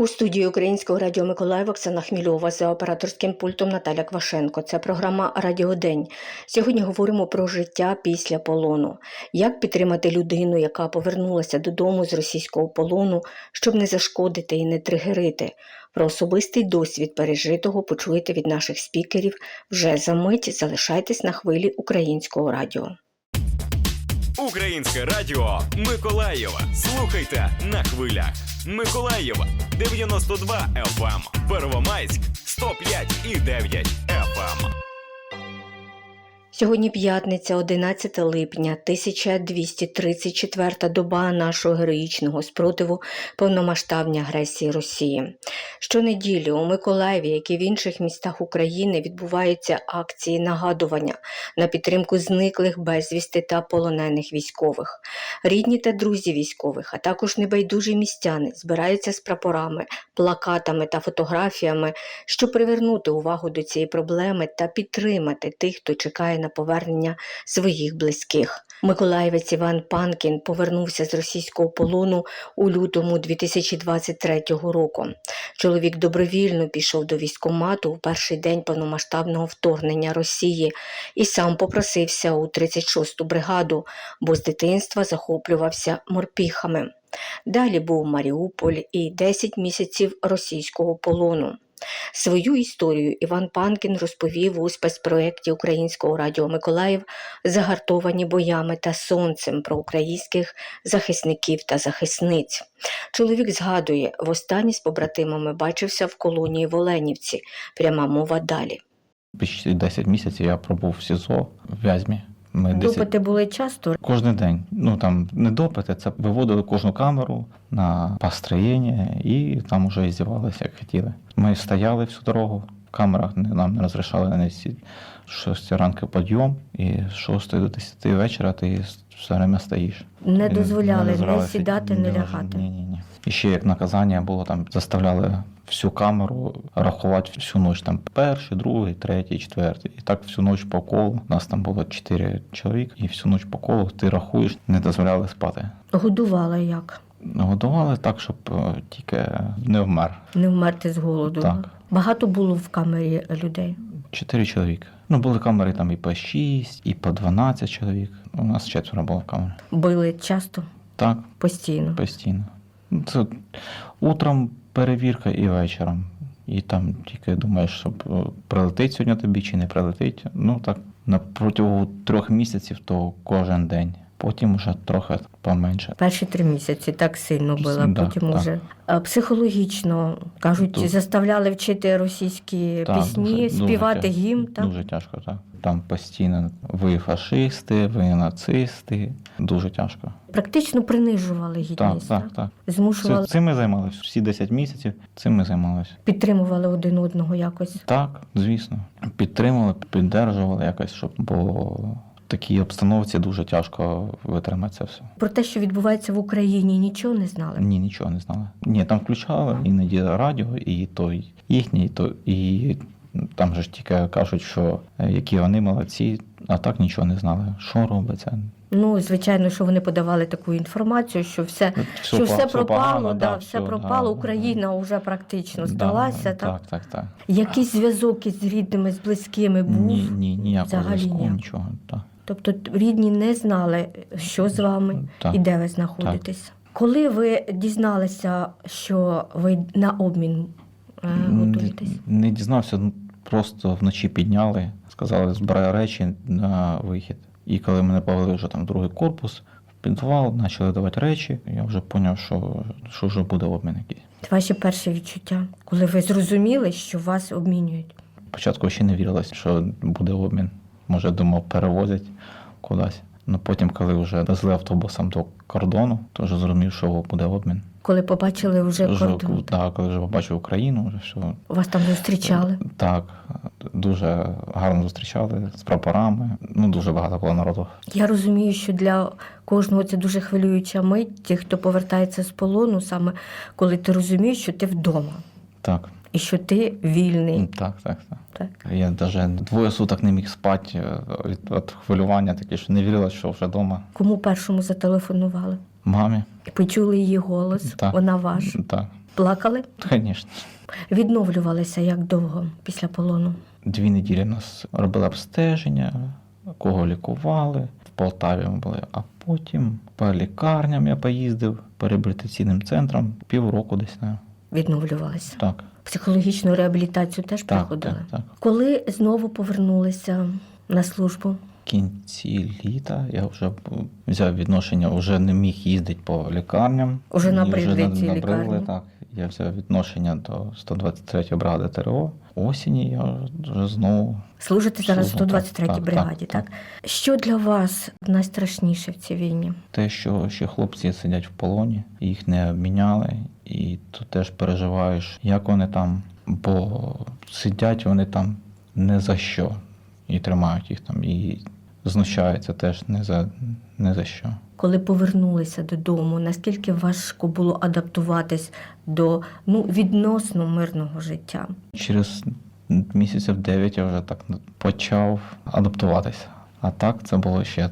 У студії Українського радіо Миколаїв Оксана Хмільова за операторським пультом Наталя Квашенко. Це програма Радіодень. Сьогодні говоримо про життя після полону. Як підтримати людину, яка повернулася додому з російського полону, щоб не зашкодити і не тригерити. Про особистий досвід пережитого почуєте від наших спікерів вже за мить. Залишайтесь на хвилі українського радіо. Українське радіо Миколаєва. Слухайте на хвилях. Миколаєва 92 FM, Первомайськ 105 і 9 FM. Сьогодні п'ятниця, 11 липня, 1234 доба нашого героїчного спротиву повномасштабній агресії Росії. Щонеділі у Миколаєві, як і в інших містах України, відбуваються акції нагадування на підтримку зниклих безвісти та полонених військових. Рідні та друзі військових, а також небайдужі містяни збираються з прапорами, плакатами та фотографіями, щоб привернути увагу до цієї проблеми та підтримати тих, хто чекає на повернення своїх близьких. Миколаївець Іван Панкін повернувся з російського полону у лютому 2023 року. Чоловік добровільно пішов до військкомату у перший день повномасштабного вторгнення Росії і сам попросився у 36-ту бригаду, бо з дитинства захоплювався морпіхами. Далі був Маріуполь і 10 місяців російського полону. Свою історію Іван Панкін розповів у спецпроєкті Українського радіо Миколаїв Загартовані боями та сонцем про українських захисників та захисниць. Чоловік згадує, востаннє з побратимами бачився в колонії в Оленівці. Пряма мова далі. Почти 10 місяців я пробув в СІЗО в Вязьмі. Ми 10... Допити були часто. Кожен день. Ну там не допити, це виводили кожну камеру на построєння і там уже і здівалися, як хотіли. Ми стояли всю дорогу в камерах, нам не розрішали на 6 ранку підйом, і з 6 до 10 вечора ти все время стоїш. Не дозволяли не дозволяли сідати, не лягати. Ні, ні, ні. І ще як наказання було там, заставляли всю камеру рахувати всю ніч, там перший, другий, третій, четвертий. І так всю ніч по колу. Нас там було чотири чоловік, і всю ніч по колу ти рахуєш, не дозволяли спати. Годували як? Годували так, щоб е, тільки не вмер. Не вмерти з голоду. Так. Багато було в камері людей. Чотири чоловіка. Ну, були камери там і по 6, і по 12 чоловік. У нас четверо було в камері. Били часто, Так, постійно. Постійно. Ну, Це утром перевірка і вечором. І там тільки думаєш, щоб е, прилетить сьогодні тобі чи не прилетить. Ну так, на протягом трьох місяців, то кожен день. Потім вже трохи поменше. Перші три місяці так сильно було, Да, потім так. уже. Психологічно, кажуть, Тут- заставляли вчити російські Так, пісні, дуже- дуже співати тяжко. гімн. Так? Дуже тяжко, так. Там постійно ви фашисти, ви нацисти. Дуже тяжко. Практично принижували Так, гідність, так, так. Це, змушували, цим ми займалися. Всі 10 місяців цим ми займалися. підтримували один одного якось. Так, звісно. Підтримували, піддержували якось, щоб в такій обстановці дуже тяжко витримати це все. Про те, що відбувається в Україні, нічого не знали. Ні, нічого не знали. Ні, там включали іноді радіо, і то їхнє, і то і там же ж тільки кажуть, що е, які вони молодці, а так нічого не знали. Що робиться? Ну, звичайно, що вони подавали таку інформацію, що все, Все що все все пропало, погано, да, да, все все, пропало. да. Україна вже практично Да, здалася. так? так, так, так. Якийсь зв'язок із рідними, з близькими був. Ні, ні, ніякого зв'язку, нічого. Так. Тобто рідні не знали, що з вами Так. і де ви знаходитесь. Коли ви дізналися, що ви на обмін е, готуєтесь? Не дізнався, ну, просто вночі підняли, сказали, збирай речі на вихід. І коли мене повели вже там другий корпус, в підвал, почали давати речі, я вже зрозумів, що, що вже буде обмін якийсь. Ваші перші відчуття, коли ви зрозуміли, що вас обмінюють. Спочатку ще не вірилось, що буде обмін. Може, думав, перевозять кудись. Ну потім, коли вже везли автобусом до кордону, то вже зрозумів, що буде обмін. Коли побачили вже кордон, так, коли вже побачив Україну, вже все. вас там зустрічали. Так, дуже гарно зустрічали з прапорами. Ну, дуже багато було народу. Я розумію, що для кожного це дуже хвилююча мить, ті, хто повертається з полону, саме коли ти розумієш, що ти вдома Так, і що ти вільний. так, так, так. Так. Я навіть двоє суток не міг спати е, від, від хвилювання, таке, що не вірила, що вже вдома. Кому першому зателефонували? Мамі. І почули її голос, Так. вона ваш. Так. Плакали? Звісно. Відновлювалися як довго після полону? Дві неділі нас робили обстеження, кого лікували. В Полтаві ми були, а потім по лікарням я поїздив, по реабілітаційним центрам, півроку десь Відновлювалися. так. Психологічну реабілітацію теж Так, проходили? так, так. Коли знову повернулися на службу? В кінці літа я вже взяв відношення, вже не міг їздити по лікарням. Уже набридли на- ці лікарні. Так. Я взяв відношення до 123 бригади ТРО. Осінні я вже знову Служите зараз в Служу, 123-й так, так, бригаді, так, так, Що для вас найстрашніше в цій війні? те, що ще хлопці сидять в полоні, їх не обміняли, і ти теж переживаєш, як вони там, бо сидять вони там не за що, і тримають їх там, і знущаються теж не за, не за що. Коли повернулися додому, наскільки важко було адаптуватись до ну, відносно мирного життя? Через місяців 9 я вже так почав адаптуватися. А так це було ще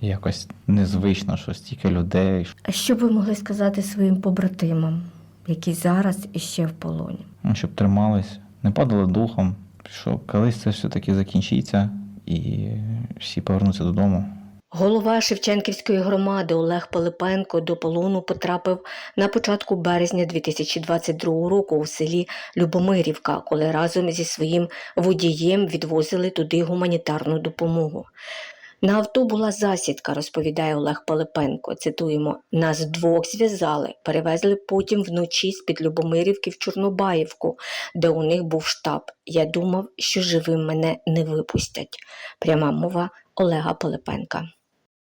якось незвично, що стільки людей. А що б ви могли сказати своїм побратимам, які зараз іще в полоні? Ну, щоб тримались, не падали духом, що колись це все-таки закінчиться і всі повернуться додому. Голова Шевченківської громади Олег Пилипенко до полону потрапив на початку березня 2022 року у селі Любомирівка, коли разом зі своїм водієм відвозили туди гуманітарну допомогу. На авто була засідка, розповідає Олег Пилипенко. Цитуємо: нас двох зв'язали, перевезли потім вночі з-під Любомирівки в Чорнобаївку, де у них був штаб. Я думав, що живим мене не випустять. Пряма мова Олега Пилипенка.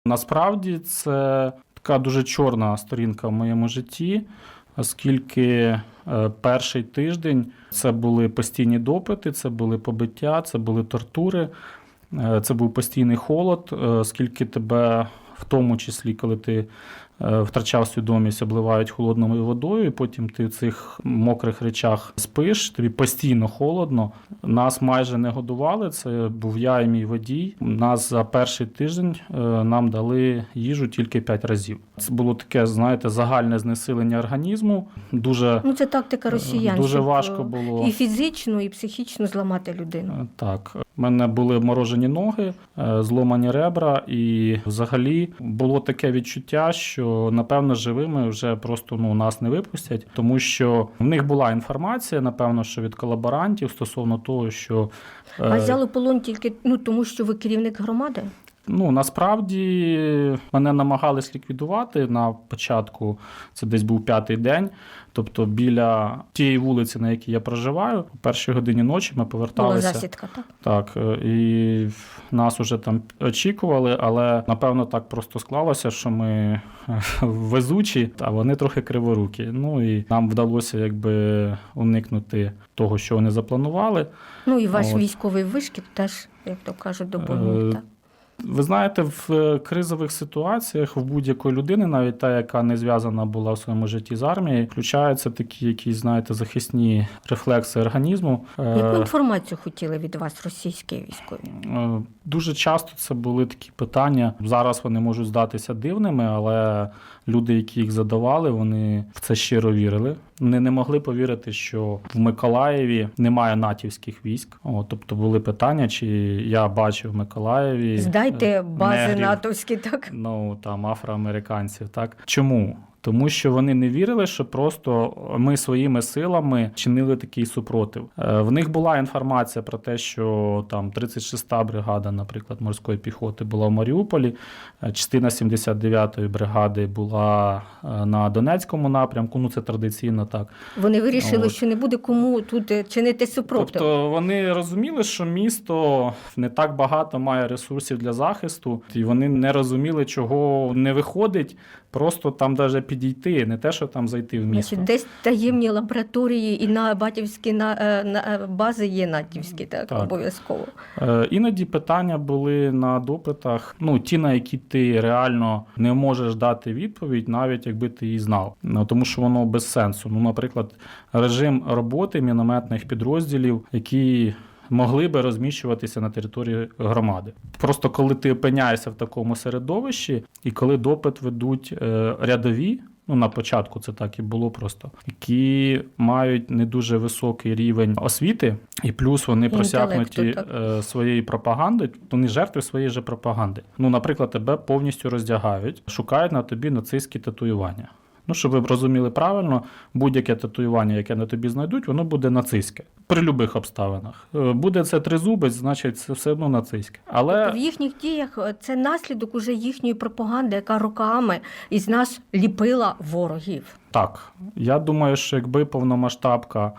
Насправді це така дуже чорна сторінка в моєму житті, оскільки е, перший тиждень це були постійні допити, це були побиття, це були тортури, це був постійний холод, е, оскільки тебе, в тому числі, коли ти е, втрачав свідомість, обливають холодною водою, і потім ти в цих мокрих речах спиш, тобі постійно холодно. Нас майже не годували. Це був я і мій водій. Нас за перший тиждень е, нам дали їжу тільки 5 разів. Це було таке, знаєте, загальне знесилення організму. Дуже Ну, це тактика росіян. Дуже важко е, було. і фізично, і психічно зламати людину. Е, Так, в мене були морожені ноги, е, зломані ребра, і взагалі було таке відчуття, що напевно живими вже просто ну нас не випустять, тому що в них була інформація, напевно, що від колаборантів стосовно того, що е, А взяли полон тільки ну, тому, що ви керівник громади? Ну насправді мене намагались ліквідувати на початку. Це десь був п'ятий день. Тобто, біля тієї вулиці, на якій я проживаю, о першій годині ночі ми Була поверталися. засідка, так? Так, е, і нас уже там очікували, але напевно так просто склалося, що ми е, везучі, а вони трохи криворукі. Ну і нам вдалося якби уникнути того, що вони запланували. Ну і ваш От. військовий вишкіт теж, як то кажуть, допоміг. Е, так? Ви знаєте, в е, кризових ситуаціях в будь-якої людини, навіть та, яка не зв'язана була в своєму житті з армією, включаються такі якісь, знаєте, захисні рефлекси організму. Е, Яку інформацію хотіли від вас російські військові? Е, Дуже часто це були такі питання. Зараз вони можуть здатися дивними, але люди, які їх задавали, вони в це щиро вірили. Вони не могли повірити, що в Миколаєві немає натівських військ. О, тобто були питання, чи я бачив в Миколаєві Здайте е, бази негрів, натовські, так? ну там афроамериканців. Так чому? Тому що вони не вірили, що просто ми своїми силами чинили такий супротив. Е, В них була інформація про те, що там 36-та бригада, наприклад, морської піхоти була в Маріуполі, е, частина 79-ї бригади була е, на Донецькому напрямку. Ну це традиційно так. Вони вирішили, От. що не буде кому тут чинити супротив. Тобто вони розуміли, що місто не так багато має ресурсів для захисту, і вони не розуміли, чого не виходить, просто там даже підійти, не те, що там зайти в місто. Значить, десь таємні лабораторії і на батьківські на, е, на е, бази є натівські, так, Так. обов'язково. Е, Іноді питання були на допитах, ну ті, на які ти реально не можеш дати відповідь, навіть якби ти її знав. Ну, тому що воно без сенсу. Ну, наприклад, режим роботи мінометних підрозділів, які. Могли би розміщуватися на території громади. Просто коли ти опиняєшся в такому середовищі, і коли допит ведуть е, рядові, Ну, на початку це так і було просто, які мають не дуже високий рівень освіти, і плюс вони просякнуті е, своєю пропагандою, вони жертви своєї же пропаганди. Ну, наприклад, тебе повністю роздягають, шукають на тобі нацистські татуювання. Ну, щоб ви розуміли правильно, будь-яке татуювання, яке на тобі знайдуть, воно буде нацистське при будь-яких обставинах. Е, Буде це тризубець, значить це все одно нацистське. Але В їхніх діях е, це наслідок уже їхньої пропаганди, яка роками із нас ліпила ворогів. Так, я думаю, що якби повномасштабка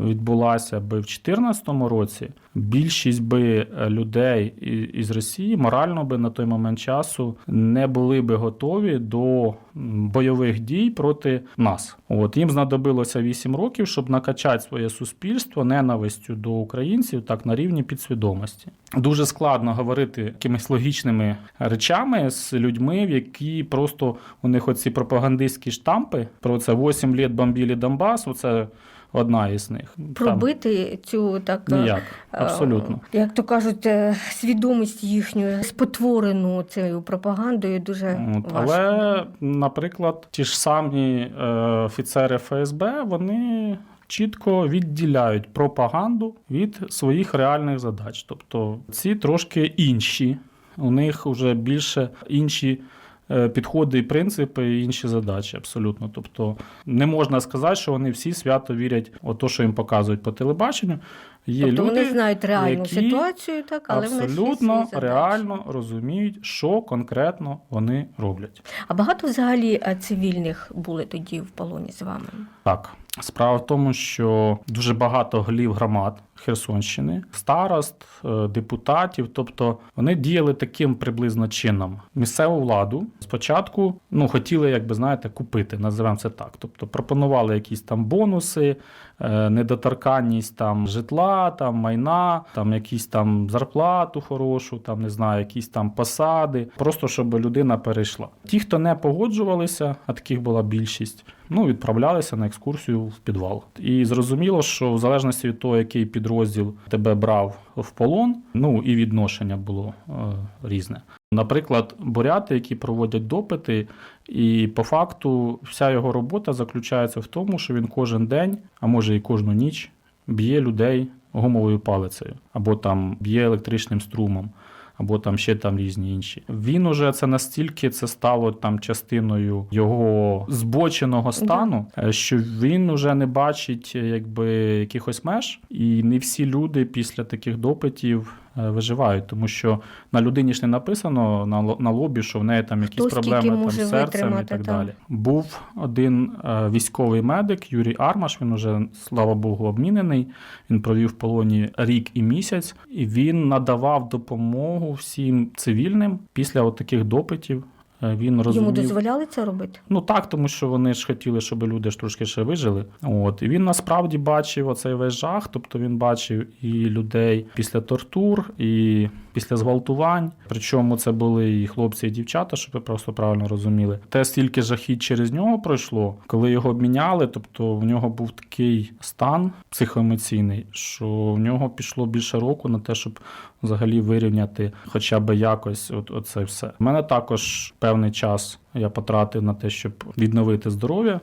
відбулася би в 2014 році, більшість би е, людей із Росії морально би на той момент часу не були би готові до бойових дій проти нас. От їм знадобилося 8 років, щоб накачати своє суспільство ненавистю до українців так на рівні підсвідомості. Дуже складно говорити якимись логічними речами з людьми, в які просто у них оці пропагандистські штампи про це 8 літ бомбили Донбас. Оце одна із них. Там Пробити цю так е, ніяк, е, абсолютно. як то кажуть, е, свідомість їхню спотворену цією пропагандою дуже От, важко. але, наприклад, ті ж самі офіцери ФСБ вони чітко відділяють пропаганду від своїх реальних задач. Тобто ці трошки інші, у них вже більше інші. Е, Підходи і принципи, і інші задачі абсолютно. Тобто не можна сказати, що вони всі свято вірять у те, що їм показують по телебаченню. Є тобто люди, вони знають реальну які ситуацію, так, але абсолютно реально розуміють, що конкретно вони роблять. А багато взагалі е, цивільних були тоді в полоні з вами? Так, справа в тому, що дуже багато голів громад Херсонщини, старост, е, депутатів, тобто вони діяли таким приблизно чином. Місцеву владу спочатку ну хотіли, як би знаєте, купити, називаємо це так. Тобто пропонували якісь там бонуси, е, недоторканність там житла, там майна, там якісь там зарплату хорошу, там не знаю, якісь там посади, просто щоб людина перейшла. Ті, хто не погоджувалися, а таких була більшість, ну відправлялися на екскурсію в підвал. І зрозуміло, що в залежності від того, який підрозділ тебе брав в полон, ну і відношення було е, різне. Наприклад, буряти, які проводять допити, і по факту вся його робота заключається в тому, що він кожен день, а може і кожну ніч, б'є людей гумовою палицею або там б'є електричним струмом. Або там ще там різні інші. Він уже це настільки це стало там частиною його збоченого стану, е, що він уже не бачить е, якби якихось меж, і не всі люди після таких допитів виживають, тому що на людині ж не написано на, на лобі, що в неї там якісь Хто проблеми там з серцем і так так. далі. Був один е, військовий медик Юрій Армаш. Він уже, слава Богу, обмінений. Він провів в полоні рік і місяць, і він надавав допомогу всім цивільним після от таких допитів. Е, Він розумів, Йому дозволяли це робити? Ну так, тому що вони ж хотіли, щоб люди ж трошки ще вижили. От і він насправді бачив оцей весь жах. Тобто він бачив і людей після тортур, і після зґвалтувань. Причому це були і хлопці, і дівчата, щоб ви просто правильно розуміли. Те стільки жахіть через нього пройшло, коли його обміняли. Тобто в нього був такий стан психоемоційний, що в нього пішло більше року на те, щоб взагалі вирівняти хоча б якось от, оце все. У мене також певний час я потратив на те, щоб відновити здоров'я.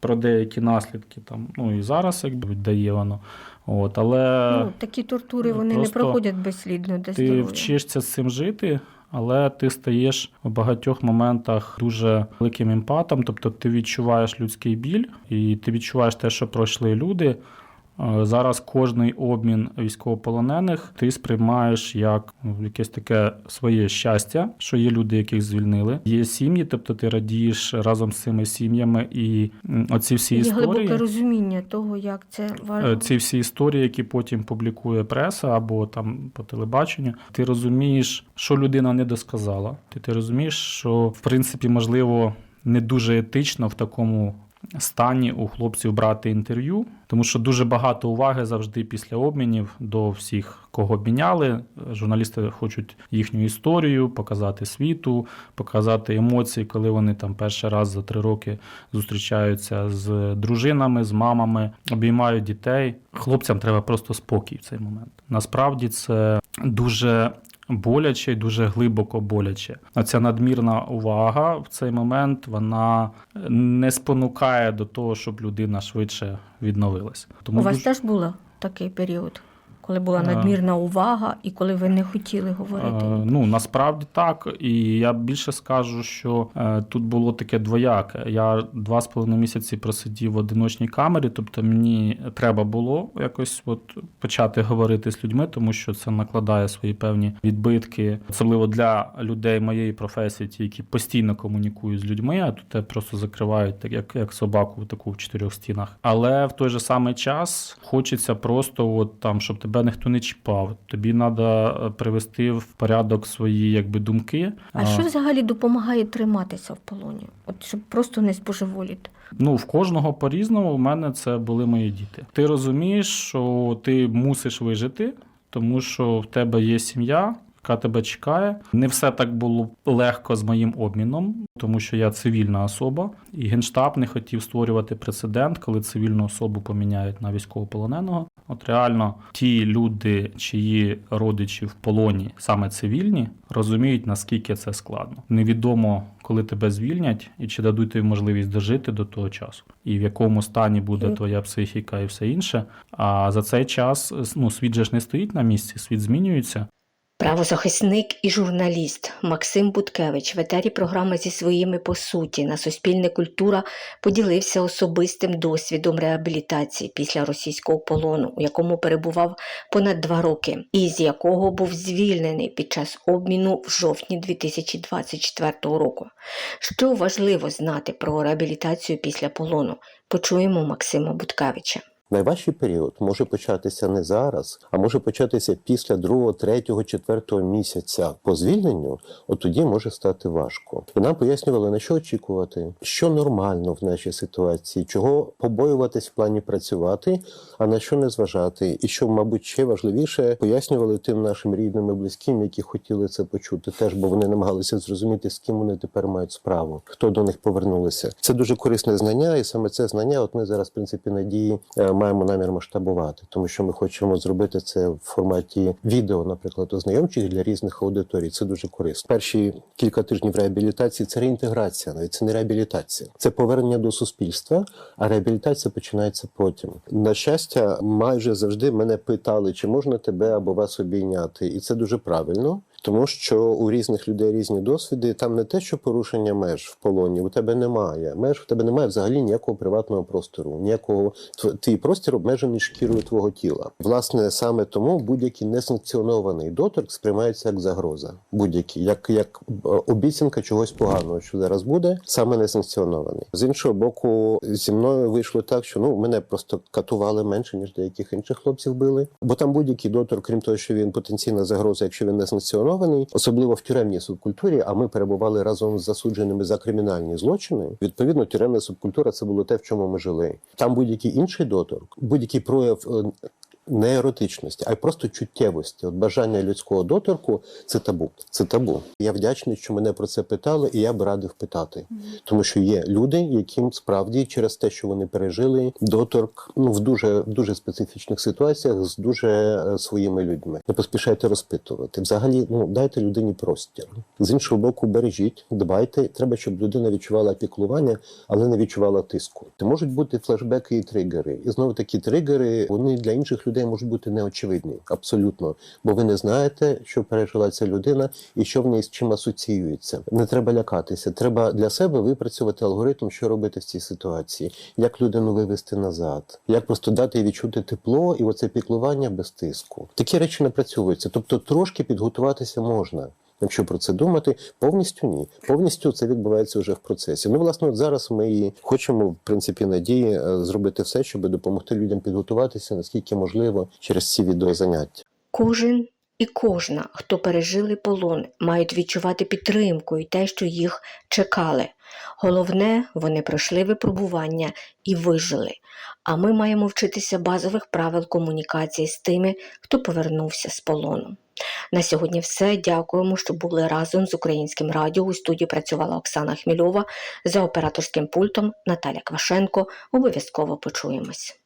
Про деякі наслідки там, ну і зараз якби віддає воно. От, але ну, такі тортури вони не проходять безслідно ти здоров'я. вчишся з цим жити, але ти стаєш в багатьох моментах дуже великим емпатом. Тобто ти відчуваєш людський біль, і ти відчуваєш те, що пройшли люди. Е, Зараз кожний обмін військовополонених ти сприймаєш як ну, якесь таке своє щастя, що є люди, яких звільнили. Є сім'ї, тобто ти радієш разом з цими сім'ями, і оці всі Є історії. глибоке розуміння того, як це Е, важливо. Ці всі історії, які потім публікує преса або там по телебаченню, ти розумієш, що людина не досказала. Ти, ти розумієш, що в принципі можливо не дуже етично в такому стані у хлопців брати інтерв'ю, тому що дуже багато уваги завжди після обмінів до всіх, кого обміняли. Журналісти хочуть їхню історію показати світу, показати емоції, коли вони там перший раз за три роки зустрічаються з дружинами, з мамами, обіймають дітей. Хлопцям треба просто спокій в цей момент. Насправді це дуже боляче і дуже глибоко боляче. А ця надмірна увага в цей момент вона не спонукає до того, щоб людина швидше відновилась. Тому У вас дуже- теж було такий період, коли була надмірна увага і коли ви не хотіли говорити? Е, Ну насправді так. І я більше скажу, що е, тут було таке двояке. Я два з половиною місяці просидів в одиночній камері, тобто мені треба було якось от почати говорити з людьми, тому що це накладає свої певні відбитки, особливо для людей моєї професії, ті, які постійно комунікують з людьми, а тут просто закривають так, як, як собаку таку в чотирьох стінах. Але в той же самий час хочеться просто, от там, щоб тебе ніхто не чіпав. Тобі треба привести в порядок свої якби думки. А що взагалі допомагає триматися в полоні? От щоб просто не збожеволіти? Ну, в кожного по-різному, у мене це були мої діти. Ти розумієш, що ти мусиш вижити, тому що в тебе є сім'я. Яка тебе чекає, не все так було легко з моїм обміном, тому що я цивільна особа, і генштаб не хотів створювати прецедент, коли цивільну особу поміняють на військовополоненого. От реально ті люди, чиї родичі в полоні, саме цивільні, розуміють наскільки це складно. Невідомо, коли тебе звільнять і чи дадуть тобі можливість дожити до того часу, і в якому стані буде твоя психіка і все інше. А за цей час ну світ же ж не стоїть на місці, світ змінюється. Правозахисник і журналіст Максим Буткевич в етері програми зі своїми по суті на Суспільне культура поділився особистим досвідом реабілітації після російського полону, у якому перебував понад два роки, і з якого був звільнений під час обміну в жовтні 2024 року. Що важливо знати про реабілітацію після полону? Почуємо Максима Буткевича. Найважчий період може початися не зараз, а може початися після другого, третього, четвертого місяця по звільненню. От тоді може стати важко. І нам пояснювали на що очікувати, що нормально в нашій ситуації, чого побоюватись в плані працювати, а на що не зважати. І що, мабуть, ще важливіше, пояснювали тим нашим рідним і близьким, які хотіли це почути, теж бо вони намагалися зрозуміти, з ким вони тепер мають справу, хто до них повернулися. Це дуже корисне знання, і саме це знання, от ми зараз, в принципі, надії е, маємо намір масштабувати, тому що ми хочемо зробити це в форматі відео, наприклад, ознайомчих для різних аудиторій. Це дуже корисно. Перші кілька тижнів реабілітації це реінтеграція, навіть це не реабілітація, це повернення до суспільства. А реабілітація починається потім. На щастя, майже завжди мене питали, чи можна тебе або вас обійняти, і це дуже правильно. Тому що у різних людей різні досвіди. Там не те, що порушення меж в полоні, у тебе немає. Меж в тебе немає взагалі ніякого приватного простору, ніякого тв- твій простір обмежений шкірою твого тіла. Власне, саме тому будь-який несанкціонований доторк сприймається як загроза. Будь-який, як, як е, обіцянка чогось поганого, що зараз буде, саме несанкціонований. З іншого боку, зі мною вийшло так, що ну мене просто катували менше ніж деяких інших хлопців били. Бо там будь-який доторк, крім того, що він потенційна загроза, якщо він не санкціонований, особливо в тюремній субкультурі. А ми перебували разом з засудженими за кримінальні злочини. Відповідно, тюремна субкультура це було те, в чому ми жили. Там будь-який інший доторк, будь-який прояв. Не еротичності, а й просто чуттєвості. От бажання людського доторку це табу. Це табу. Я вдячний, що мене про це питали, і я б радив питати, тому що є люди, яким справді через те, що вони пережили, доторк ну в дуже в дуже специфічних ситуаціях з дуже е, своїми людьми. Не поспішайте розпитувати. Взагалі, ну дайте людині простір. З іншого боку, бережіть, дбайте. Треба, щоб людина відчувала піклування, але не відчувала тиску. Це можуть бути флешбеки і тригери. І знову такі тригери вони для інших людей можуть бути неочевидні, абсолютно, бо ви не знаєте, що пережила ця людина і що в неї з чим асоціюється. Не треба лякатися. Треба для себе випрацювати алгоритм, що робити в цій ситуації, як людину вивести назад, як просто дати їй відчути тепло і оце піклування без тиску. Такі речі не працюються, Тобто трошки підготуватися можна. Якщо про це думати, повністю ні. Повністю це відбувається вже в процесі. Ну, власне, от зараз ми і хочемо, в принципі, надії е, зробити все, щоб допомогти людям підготуватися наскільки можливо через ці відеозаняття. Кожен і кожна, хто пережили полон, мають відчувати підтримку і те, що їх чекали. Головне, вони пройшли випробування і вижили. А ми маємо вчитися базових правил комунікації з тими, хто повернувся з полону. На сьогодні все. Дякуємо, що були разом з українським радіо. У студії працювала Оксана Хмільова за операторським пультом Наталя Квашенко. Обов'язково почуємось.